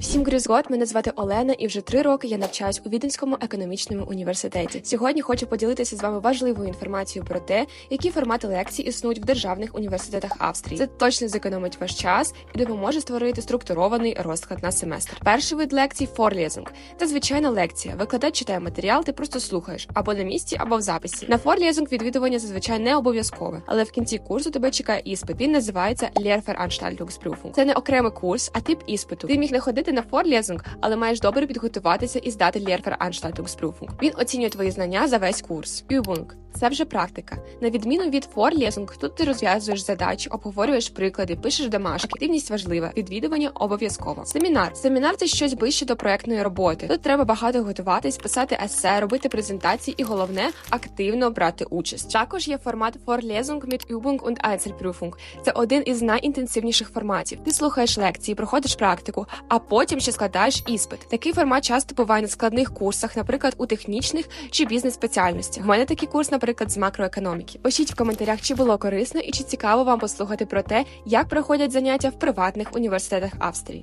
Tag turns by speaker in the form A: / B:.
A: Всім грізгот, мене звати Олена, і вже три роки я навчаюсь у Віденському економічному університеті. Сьогодні хочу поділитися з вами важливою інформацією про те, які формати лекцій існують в державних університетах Австрії. Це точно зекономить ваш час і допоможе створити структурований розклад на семестр. Перший вид лекцій Vorlesung. Це звичайна лекція. Викладач читає матеріал, ти просто слухаєш або на місці, або в записі. На Vorlesung відвідування зазвичай не обов'язкове, але в кінці курсу тебе чекає іспит. Він називається Lehrveranstaltungsprüfung. Це не окремий курс, а тип іспиту. Ти міг не ходити на Vorlesung, але маєш добре підготуватися і здати Lehrveranstaltungsprüfung. Він оцінює твої знання за весь курс. Übung – це вже практика. На відміну від Vorlesung, тут ти розв'язуєш задачі, обговорюєш приклади, пишеш домашки. Активність важлива, відвідування обов'язково. Семінар. Семінар це щось ближче до проектної роботи. Тут треба багато готуватись, писати есе, робити презентації і головне активно брати участь. Також є формат Vorlesung mit Übung und Einzelprüfung. Це один із найінтенсивніших форматів. Ти слухаєш лекції, проходиш практику, а потім ще складаєш іспит. Такий формат часто буває на складних курсах, наприклад, у технічних чи бізнес-спеціальностях. У мене такий курс, наприклад, з макроекономіки. Пишіть в коментарях, чи було корисно і чи цікаво вам послухати про те, як проходять заняття в приватних університетах Австрії.